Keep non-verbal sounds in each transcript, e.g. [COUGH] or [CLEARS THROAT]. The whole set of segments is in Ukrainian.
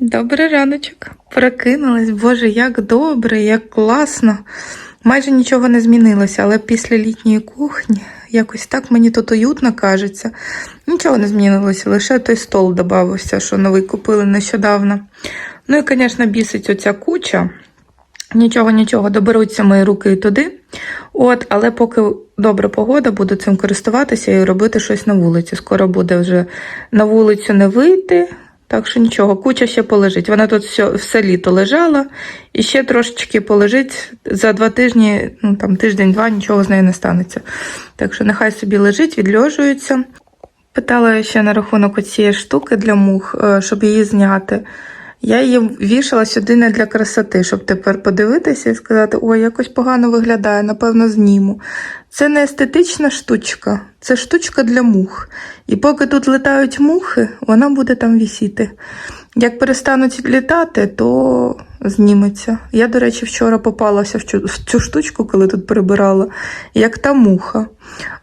Добрий раночок. Прокинулась. Боже, як добре, як класно. Майже нічого не змінилося, але після літньої кухні якось так мені тут уютно кажеться. Нічого не змінилося, лише той стол додався, що новий купили нещодавно. Ну і, звісно, бісить оця куча. Нічого, нічого, доберуться мої руки і туди. От, але поки добра погода, буду цим користуватися і робити щось на вулиці. Скоро буде вже на вулицю не вийти. Так що нічого, куча ще полежить. Вона тут все, все літо лежала і ще трошечки полежить за два тижні, ну там тиждень-два, нічого з нею не станеться. Так що нехай собі лежить, відльожується. Питала ще на рахунок цієї штуки для мух, е, щоб її зняти. Я її вішала сюди не для красоти, щоб тепер подивитися і сказати, ой, якось погано виглядає, напевно, зніму. Це не естетична штучка, це штучка для мух. І поки тут літають мухи, вона буде там вісіти. Як перестануть літати, то зніметься. Я, до речі, вчора попалася в цю, штучку, коли тут прибирала, як та муха.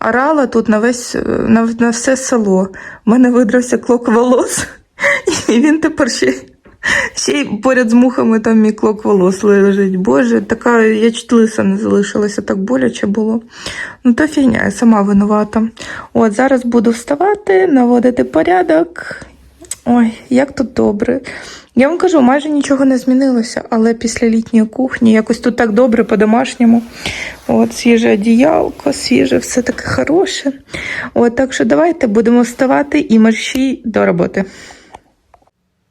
Орала тут на, весь, на, на все село. У мене видрався клок волос, [LAUGHS] і він тепер ще. Ще й поряд з мухами там мій клок волос лежить. Боже, така я чуть лиса не залишилася, так боляче було. Ну, то фігня, я сама винувата. От зараз буду вставати, наводити порядок. Ой, як тут добре. Я вам кажу, майже нічого не змінилося, але після літньої кухні якось тут так добре по-домашньому. От, свіже одіялко, свіже, все таке хороше. От, так що давайте будемо вставати і мерщій до роботи.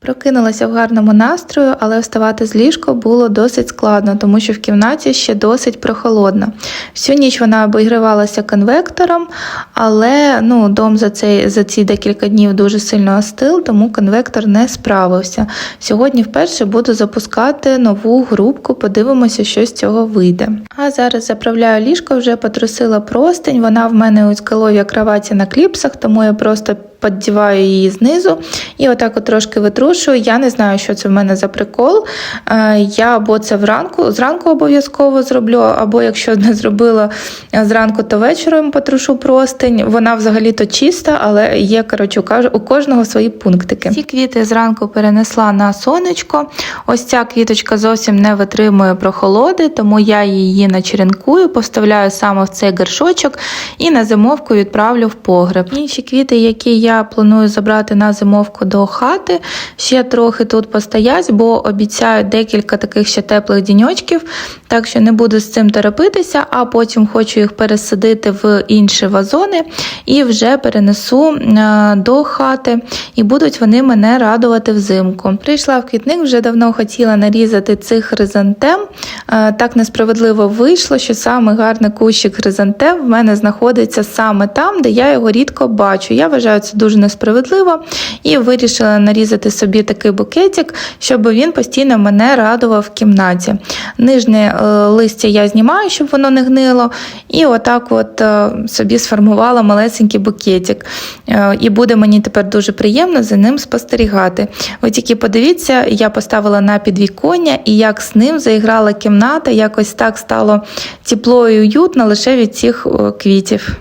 Прокинулася в гарному настрою, але вставати з ліжка було досить складно, тому що в кімнаті ще досить прохолодно. Всю ніч вона обігрівалася конвектором, але ну, дом за, цей, за ці декілька днів дуже сильно остив, тому конвектор не справився. Сьогодні вперше буду запускати нову грубку, подивимося, що з цього вийде. А зараз заправляю ліжко, вже потрусила простень. Вона в мене у скаловій кроваті на кліпсах, тому я просто піддіваю її знизу і отак от трошки витрушую. Я не знаю, що це в мене за прикол. Е, Я або це вранку, зранку обов'язково зроблю, або якщо не зробила зранку, то вечором потрушу простень. Вона взагалі-то чиста, але є, коротше, у кожного свої пунктики. Ці квіти зранку перенесла на сонечко. Ось ця квіточка зовсім не витримує прохолоди, тому я її начеренкую, поставляю саме в цей горшочок і на зимовку відправлю в погреб. Інші квіти, які я планую забрати на зимовку до хати, ще трохи тут постоять, бо обіцяють декілька таких ще теплих діньочків, так що не буду з цим торопитися, а потім хочу їх пересадити в інші вазони і вже перенесу е, до хати, і будуть вони мене радувати взимку. Прийшла в квітник, вже давно хотіла нарізати цих хризантем. Е, Так несправедливо вийшло, що саме гарний кущик хризантем в мене знаходиться саме там, де я його рідко бачу. Я вважаю це дуже несправедливо і вирішила нарізати собі такий букетик, щоб він постійно мене радував в кімнаті. Нижнє е, листя я знімаю, щоб воно не гнило, і отак от е, собі сформувала малесенький букетик. Е, І буде мені тепер дуже приємно за ним спостерігати. Ви тільки подивіться, я поставила на підвіконня, і як з ним заіграла кімната, якось так стало тепло і уютно лише від цих квітів.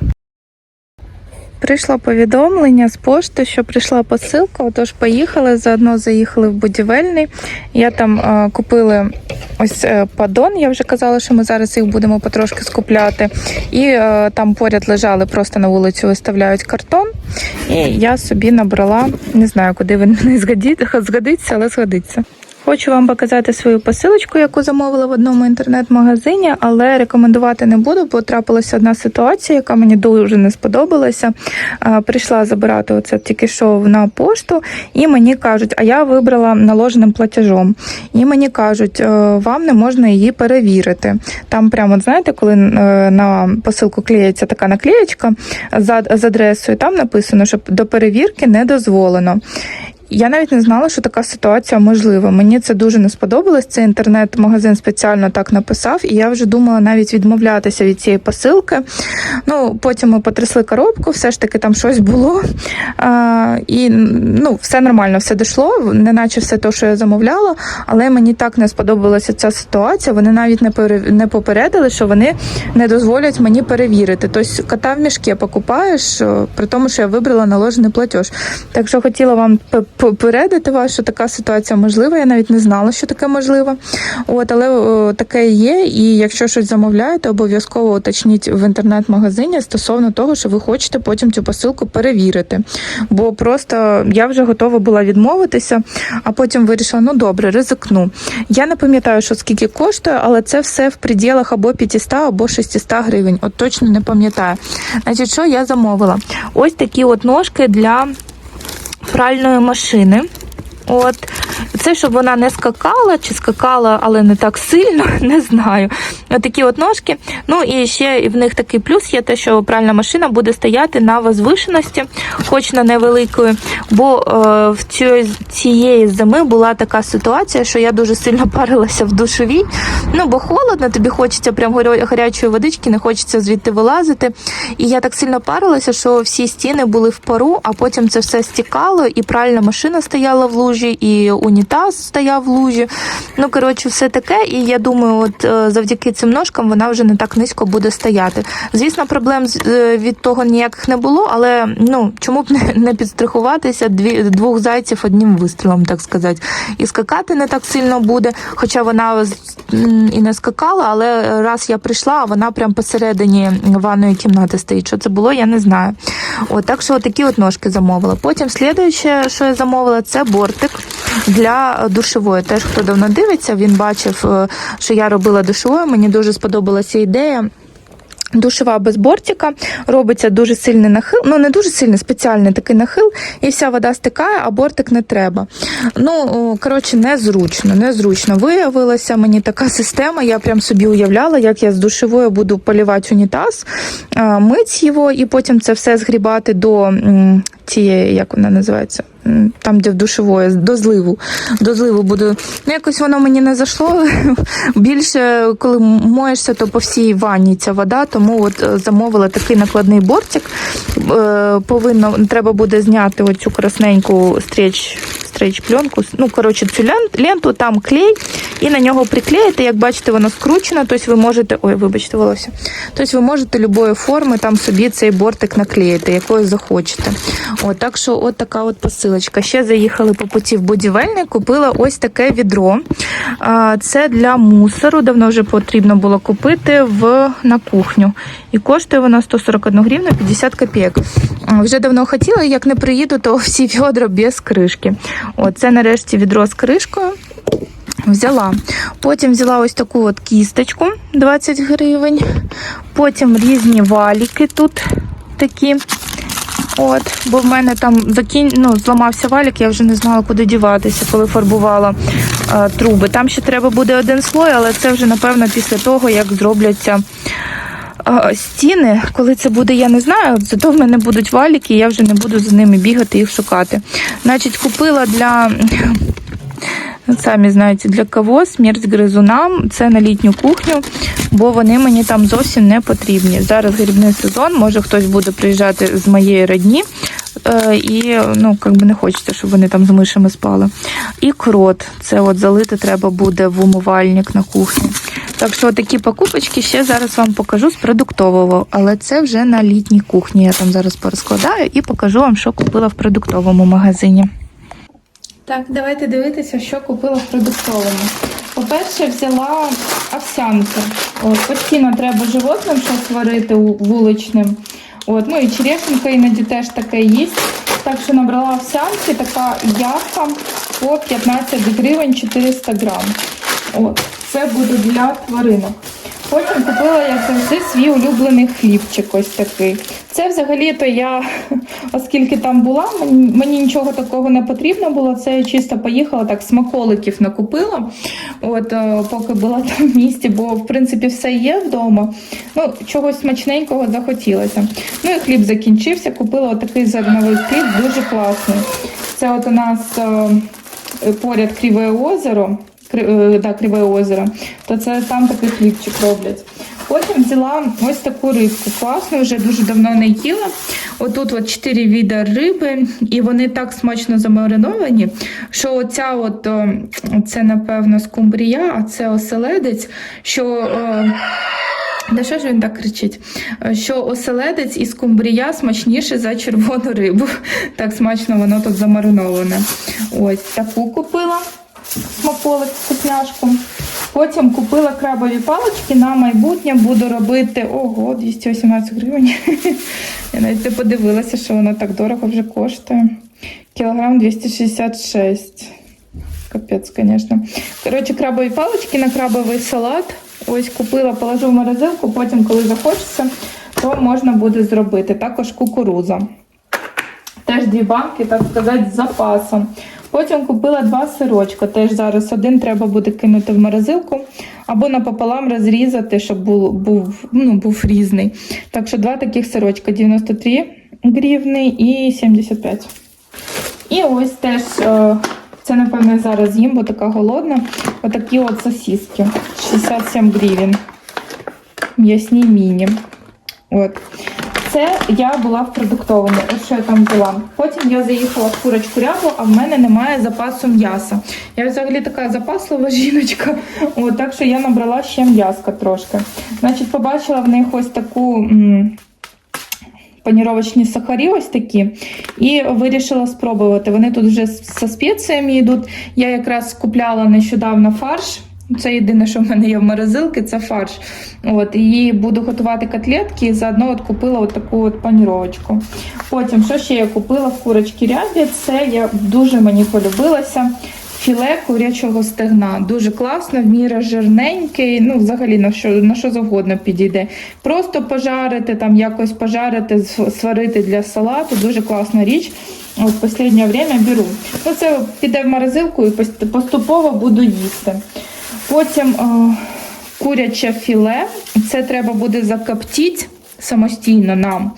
Прийшло повідомлення з пошти, що прийшла посилка. Отож, поїхали. Заодно заїхали в будівельний. Я там е, купили ось е, падон. Я вже казала, що ми зараз їх будемо потрошки скупляти. І е, там поряд лежали, просто на вулицю виставляють картон. І я собі набрала, не знаю, куди він мені [LAUGHS] згодиться, але згодиться. Хочу вам показати свою посилочку, яку замовила в одному інтернет-магазині, але рекомендувати не буду, бо трапилася одна ситуація, яка мені дуже не сподобалася. Прийшла забирати оце тільки що на пошту, і мені кажуть, а я вибрала наложеним платежом. І мені кажуть, «Е, вам не можна її перевірити. Там прямо, знаєте, коли е, на посилку клеїться така наклеєчка з адресою, там написано, що до перевірки не дозволено. Я навіть не знала, що така ситуація можлива. Мені це дуже не сподобалось. Цей інтернет-магазин спеціально так написав, і я вже думала навіть відмовлятися від цієї посилки. Ну, потім ми потрясли коробку, все ж таки там щось було. А, і ну, все нормально, все дійшло, неначе все те, що я замовляла, але мені так не сподобалася ця ситуація. Вони навіть не пере- не попередили, що вони не дозволять мені перевірити. Тобто кота в мішки покупаєш, при тому, що я вибрала наложений платеж. Так що хотіла вам попередити вас, що така ситуація можлива. Я навіть не знала, що таке можливо. От, але о, таке є. І якщо щось замовляєте, обов'язково уточніть в інтернет-магазині стосовно того, що ви хочете потім цю посилку перевірити. Бо просто я вже готова була відмовитися, а потім вирішила, ну добре, ризикну. Я не пам'ятаю, що скільки коштує, але це все в пределах або 500, або 600 гривень. От точно не пам'ятаю. Значить, що я замовила? Ось такі от ножки для пральної машини. От це щоб вона не скакала чи скакала, але не так сильно, [LAUGHS] не знаю. От такі от ножки. Ну і ще в них такий плюс є те, що пральна машина буде стояти на возвишеності, хоч на невеликої. Бо е, в цій, цієї зими була така ситуація, що я дуже сильно парилася в душовій. Ну бо холодно, тобі хочеться прям гарячої водички, не хочеться звідти вилазити. І я так сильно парилася, що всі стіни були в пару, а потім це все стікало, і пральна машина стояла в лужі, і унітаз стояв в лужі. Ну, коротше, все таке. І я думаю, от е, завдяки цим ножкам вона вже не так низько буде стояти. Звісно, проблем е, від того ніяких не було, але ну чому б [LAUGHS] не, підстрахуватися дві, двох зайців одним вистрілом, так сказати. І скакати не так сильно буде, хоча вона і не скакала, але раз я прийшла, а вона прям посередині ванної кімнати стоїть. Що це було, я не знаю. От так що такі от ножки замовила. Потім слідуюче, що я замовила, це бортик для душової. Теж хто давно дивиться, він бачив, е, що я робила душовою. Мені дуже сподобалася ідея. Душова без бортика, робиться дуже сильний нахил, ну не дуже сильний, спеціальний такий нахил, і вся вода стикає, а бортик не треба. Ну, коротше, незручно, незручно. Виявилася мені така система, я прям собі уявляла, як я з душовою буду полівати унітаз, мить його, і потім це все згрібати до цієї, як вона називається, там, де в душової, до зливу. До зливу буду. Ну, якось воно мені не зайшло. [LAUGHS] Більше, коли моєшся, то по всій ванні ця вода, тому от е, замовила такий накладний бортик. Е, Повинно, треба буде зняти оцю красненьку стріч, стріч пленку. Ну, коротше, цю ленту, там клей, і на нього приклеїти. Як бачите, воно скручено, тобто ви можете. Ой, вибачте, волосся. Тобто ви можете любої форми там собі цей бортик наклеїти, якої захочете. От, так що от така от посилочка. Ще заїхали по путі в будівельник, купила ось таке відро. Це для мусору. Давно вже потрібно було купити в, на кухню. І коштує воно 141 гривна 50 копійок. Вже давно хотіла, як не приїду, то всі [LAUGHS] відра без кришки. От, це нарешті відро з кришкою. Взяла. Потім взяла ось таку от кісточку 20 гривень. Потім різні валіки тут такі. От, бо в мене там закін... ну, зламався валік, я вже не знала, куди діватися, коли фарбувала е, труби. Там ще треба буде один слой, але це вже напевно після того, як зробляться стіни. Коли це буде, я не знаю. Зато в мене будуть валіки, і я вже не буду за ними бігати їх шукати. Значить, купила для. Самі знаєте, для кого смерть гризунам це на літню кухню, бо вони мені там зовсім не потрібні. Зараз грибний сезон, може хтось буде приїжджати з моєї родні, е, і ну, би не хочеться, щоб вони там з мишами спали. І крот, це от залити треба буде в умивальник на кухні. Так що такі покупочки ще зараз вам покажу з продуктового, але це вже на літній кухні. Я там зараз порозкладаю і покажу вам, що купила в продуктовому магазині. Так, давайте дивитися, що купила в продуктовому. По-перше, взяла овсянку. От, постійно треба животним щось варити вуличним. От, ну і черешенка іноді теж таке є. Так що набрала овсянки, така явка по 15 гривень 400 грам. От, це буде для тваринок. Потім купила, як завжди, свій улюблений хлібчик ось такий. Це взагалі-то я, [LAUGHS] оскільки там була, мені, нічого такого не потрібно було. Це я чисто поїхала, так смаколиків накупила, от, е, поки була там в місті, бо в принципі все є вдома. Ну, чогось смачненького захотілося. Ну і хліб закінчився, купила отакий зерновий хліб, дуже класний. Це от у нас е, поряд Кріве озеро. Е, да, Криве озеро, то це там такий хлібчик роблять. Потім взяла ось таку рибку. Класну, вже дуже давно не їла. Отут от 4 віда риби, і вони так смачно замариновані, що оця от, це, напевно, скумбрія, а це оселедець, що. Да що ж він так кричить? Що оселедець із кумбрія смачніше за червону рибу. [LAUGHS] Так смачно воно тут замариноване. Ось таку купила смаколик, вкусняшку. Потім купила крабові палички на майбутнє. Буду робити ого, 218 гривень. [LAUGHS] Я навіть не подивилася, що воно так дорого вже коштує. Кілограм 266. Капець, звісно. Коротше, крабові палички на крабовий салат. Ось купила, положу в морозилку, потім, коли захочеться, то можна буде зробити. Також кукуруза. Теж дві банки, так сказати, з запасом. Потім купила два сирочка. Теж зараз один треба буде кинути в морозилку або напополам розрізати, щоб був, був, ну, був різний. Так що два таких сирочка 93 гривни і 75. І ось теж, е, це напевно зараз їм, бо така голодна. Отакі от сосиски. 67 гривень. М'ясні міні. От. Це я була в продуктовому, ось що я там була. Потім я заїхала в курочку рябу, а в мене немає запасу м'яса. Я взагалі така запаслива [LAUGHS] жіночка, от, так що я набрала ще м'яска трошки. Значить, побачила в них ось таку. м, Паніровочні сахарі ось такі, і вирішила спробувати. Вони тут вже зі спеціями йдуть. Я якраз купляла нещодавно фарш. Це єдине, що в мене є в морозилці, це фарш. От, і буду готувати котлетки, і заодно от купила от таку от паніровочку. Потім, що ще я купила в курочці рябі, це я дуже мені полюбилася. Філе курячого стегна. Дуже класно, в міру жирненький, ну взагалі на що, на що завгодно підійде. Просто пожарити, там якось пожарити, сварити для салату. Дуже класна річ. От в останнє время беру. Ну, це піде в морозилку і поступово буду їсти. Потім е, куряче філе. Це треба буде закоптити самостійно нам.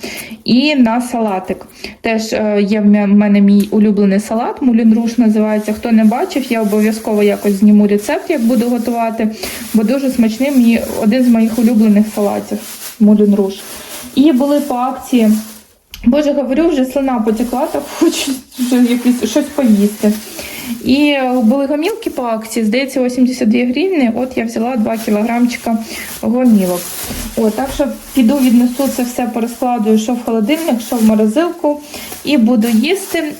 І на салатик. Теж е, є в мене мій улюблений салат, мулін руш називається. Хто не бачив, я обов'язково якось зніму рецепт, як буду готувати, бо дуже смачний мені один з моїх улюблених салатів мулін руш. І були по акції. Боже, говорю, вже слина потекла, так хочу вже якесь щось поїсти. І були гомілки по акції, здається, 82 гривні. От я взяла 2 кілограмчика гомілок. От, так що піду віднесу це все порозкладую, що в холодильник, що в морозилку, і буду їсти.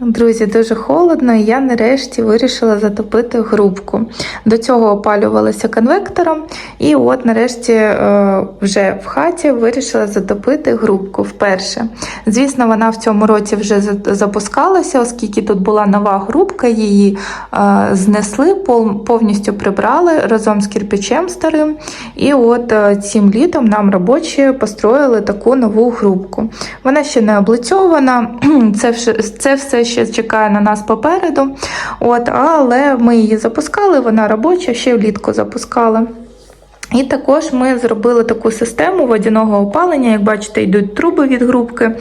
Друзі, дуже холодно, і я нарешті вирішила затопити грубку. До цього опалювалася конвектором, і от нарешті е, вже в хаті вирішила затопити грубку вперше. Звісно, вона в цьому році вже запускалася, оскільки тут була нова грубка, її е, знесли, повністю прибрали разом з кирпичем старим. І от е, цим літом нам робочі построїли таку нову грубку. Вона ще не облицьована, [CLEARS THROAT] це, все ще чекає на нас попереду. От, але ми її запускали, вона робоча, ще влітку запускали. І також ми зробили таку систему водяного опалення. Як бачите, йдуть труби від грубки.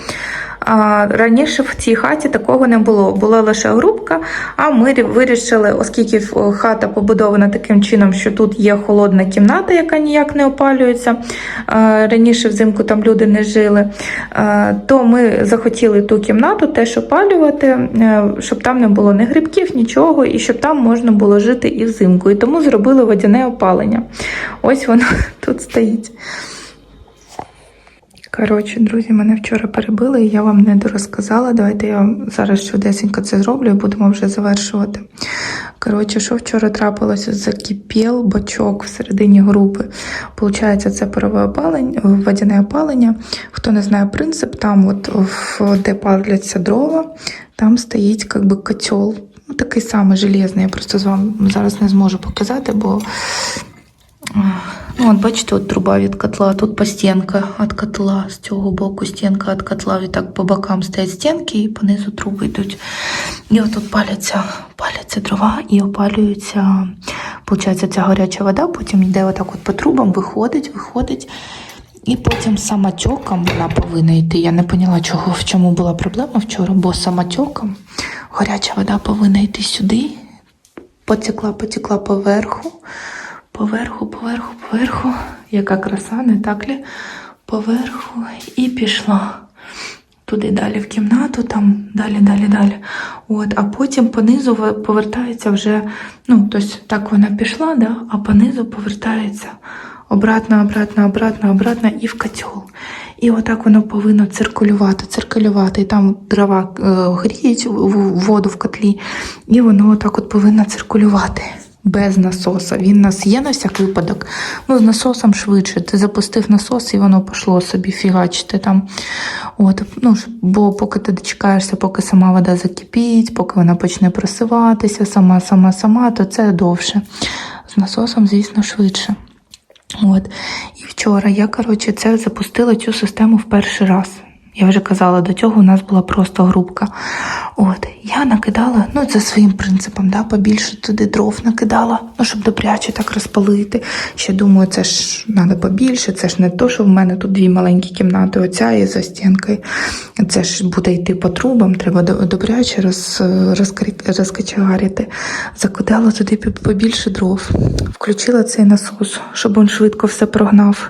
Раніше в цій хаті такого не було. Була лише грубка, а ми вирішили, оскільки хата побудована таким чином, що тут є холодна кімната, яка ніяк не опалюється. Раніше взимку там люди не жили, то ми захотіли ту кімнату теж опалювати, е, щоб там не було ні грибків, нічого, і щоб там можна було жити і взимку. І тому зробили водяне опалення. Ось воно [LAUGHS] тут стоїть. Коротше, друзі, мене вчора перебили, і я вам не дорозказала. Давайте я вам зараз швидесенько це зроблю і будемо вже завершувати. Коротше, що вчора трапилося? Закипів бачок всередині групи. Получається, це парове опалення, водяне опалення. Хто не знає принцип, там, от де паляться дрова, там стоїть как би котел. Ну, такий самий железний. Я просто з вами зараз не зможу показати, бо От бачите, от труба від котла, тут по стінка від котла, з цього боку стінка від котла, і так по бокам стоять стінки, і понизу труби йдуть. І от тут паляться, паляться дрова і опалюється, получається, ця гаряча вода, потім йде отак от по трубам, виходить, виходить. І потім самотьоком вона повинна йти. Я не поняла, чого, в чому була проблема вчора, бо самотьоком гаряча вода повинна йти сюди, потекла, потекла поверху, поверху, поверху, поверху. Яка краса, не так лі? Поверху і пішла. Туди далі в кімнату, там далі, далі, далі. От, а потім понизу повертається вже, ну, тобто так вона пішла, да, а понизу повертається обратно, обратно, обратно, обратно і в котел. І отак воно повинно циркулювати, циркулювати. І там дрова е, гріють воду в котлі, і воно отак от повинно циркулювати. Без насоса. Він у нас є на всяк випадок. Ну, з насосом швидше. Ти запустив насос, і воно пішло собі фігачити там. От, ну, бо поки ти дочекаєшся, поки сама вода закипить, поки вона почне просиватися, сама, сама, сама, то це довше. З насосом, звісно, швидше. От. І вчора я, коротше, це запустила цю систему в перший раз. Я вже казала, до цього у нас була просто грубка. От, я накидала, ну, за своїм принципом, да, побільше туди дров накидала, ну, щоб добряче так розпалити. Ще думаю, це ж треба побільше, це ж не то, що в мене тут дві маленькі кімнати, оця і за стінкою. Це ж буде йти по трубам, треба добряче роз, розкачегарити. Закидала туди побільше дров, включила цей насос, щоб він швидко все прогнав.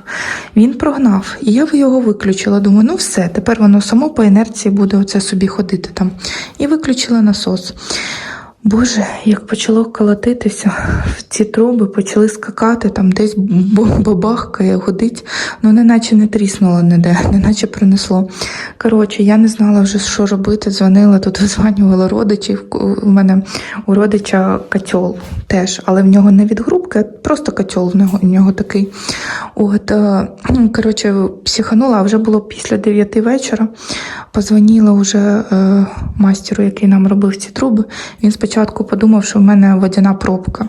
Він прогнав, і я його виключила. Думаю, ну все, тепер воно само по інерції буде оце собі ходити там. І виключила насос. Боже, як почало колотитися в ці труби, почали скакати, там десь бабахкає, гудить, ну неначе не тріснуло ніде, неначе принесло. Коротше, я не знала вже, що робити. Дзвонила, тут визванювала родичів. У мене у родича котел теж, але в нього не від грубки, просто котел в нього, в нього такий. От, е, [CLEARS THROAT] коротше, психанула, а вже було після 9 вечора. Позвонила вже е, мастеру, який нам робив ці труби. Він спочатку подумав, що в мене водяна пробка.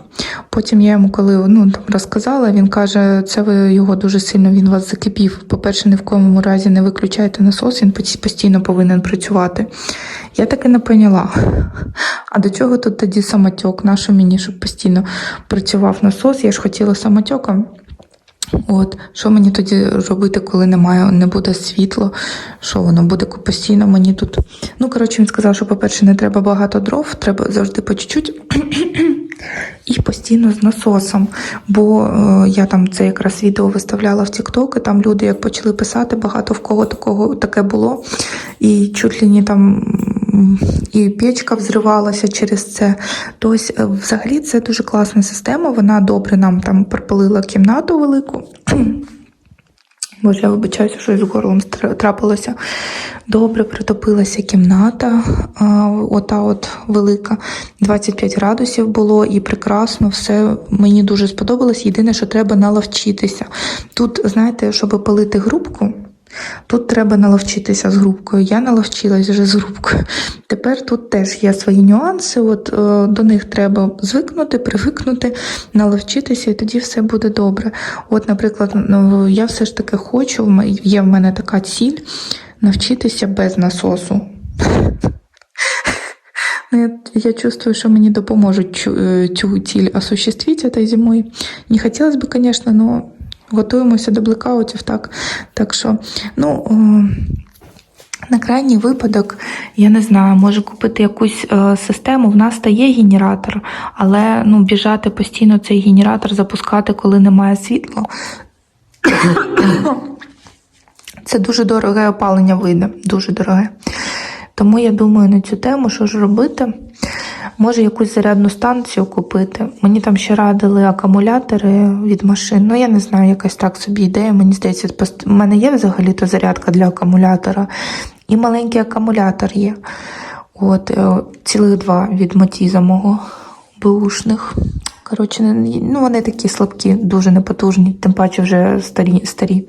Потім я йому, коли ну, там розказала, він каже, це ви його дуже сильно він вас закипів. По-перше, ні в кому разі не виключайте насос, він постійно повинен працювати. Я таки не поняла. А до чого тут тоді самотьок? Нащо мені, щоб постійно працював насос? Я ж хотіла самотьоком. От, що мені тоді робити, коли немає, не буде світло? Що воно буде постійно мені тут? Ну, коротше, він сказав, що, по-перше, не треба багато дров, треба завжди по чуть-чуть. [CLEARS THROAT] І постійно з насосом. Бо е, я там це якраз відео виставляла в TikTok, і там люди як почали писати, багато в кого такого таке було. І чуть ли не там і печка взривалася через це. Тобто, е, взагалі, це дуже класна система. Вона добре нам там пропалила кімнату велику. [CLEARS THROAT] Боже, я вибачаюся, що з горлом трапилося. Добре притопилася кімната, ота от велика, 25 градусів було і прекрасно, все мені дуже сподобалось. Єдине, що треба наловчитися. Тут, знаєте, щоб палити грубку, тут треба наловчитися з грубкою. Я наловчилась вже з грубкою. Тепер тут теж є свої нюанси. От е, до них треба звикнути, привикнути, наловчитися, і тоді все буде добре. От, наприклад, ну, я все ж таки хочу, є в мене така ціль навчитися без насосу. Ну, Я, чувствую, что мне допоможет цю, е, цю ціль осуществить этой зимой. Не хотелось бы, конечно, но готуємося до блекаутів, так. Так що, ну. На крайній випадок, я не знаю, може купити якусь е, систему. В нас та є генератор, але ну, біжати постійно цей генератор запускати, коли немає світла. [COUGHS] Це дуже дороге опалення вийде, дуже дороге. Тому я думаю на цю тему, що ж робити. Може якусь зарядну станцію купити. Мені там ще радили акумулятори від машин. Ну я не знаю, якась так собі ідея. Мені здається, в мене є взагалі-то зарядка для акумулятора, і маленький акумулятор є. От, е, цілих два від Матіза мого бушних. Коротше, ну вони такі слабкі, дуже непотужні, тим паче вже старі. старі.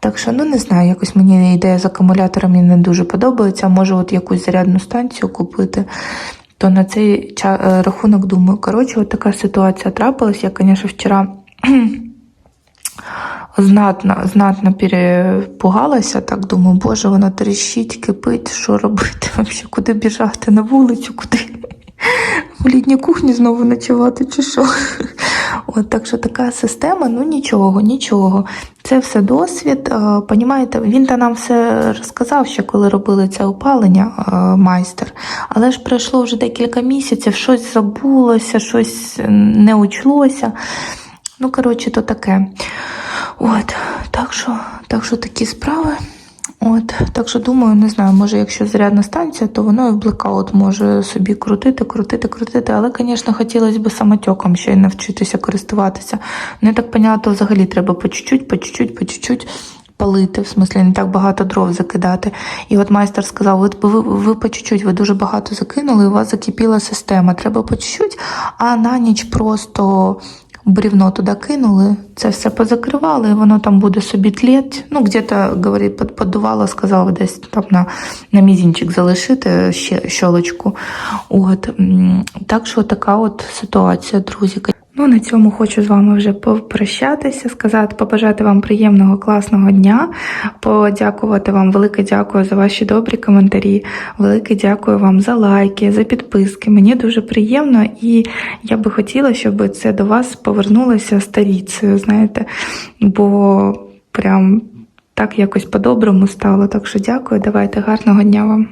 Так що, ну не знаю, якось мені ідея з акумуляторами не дуже подобається. Може, от якусь зарядну станцію купити. То на цей е, рахунок думаю. Коротше, от така ситуація трапилась. Я, звісно, вчора [CLEARS THROAT] знатно, знатно перепугалася. Так думаю, боже, вона тріщить, кипить, що робити? [LAUGHS] Вообще, куди біжати? На вулицю, куди? [LAUGHS] В літній кухні знову ночувати чи що? [LAUGHS] От так що така система, ну нічого, нічого. Це все досвід. е, Понімаєте, він та нам все розказав, ще коли робили це опалення, е, майстер. Але ж пройшло вже декілька місяців, щось забулося, щось не учлося. Ну, коротше, то таке. От, так що, так що такі справи. От, так що думаю, не знаю, може, якщо зарядна станція, то воно і в блекаут може собі крутити, крутити, крутити. Але, звісно, хотілося б самотьоком ще й навчитися користуватися. Ну, я так то взагалі треба по чуть-чуть, по чуть-чуть, по чуть-чуть палити, в смислі не так багато дров закидати. І от майстер сказав: ви, ви, ви по чуть-чуть, ви дуже багато закинули, і у вас закипіла система. Треба по чуть-чуть, а на ніч просто бревно туди кинули, це все позакривали, і воно там буде собі тліть. Ну, где-то, говорить, под- поддувало, сказала, десь там на, на мізінчик залишити ще щолочку. От, так що така от ситуація, друзі. Ну, на цьому хочу з вами вже попрощатися, сказати, побажати вам приємного, класного дня, подякувати вам, велике дякую за ваші добрі коментарі, велике дякую вам за лайки, за підписки. Мені дуже приємно, і я би хотіла, щоб це до вас повернулося старіцею, знаєте, бо прям так якось по-доброму стало. Так що дякую, давайте гарного дня вам.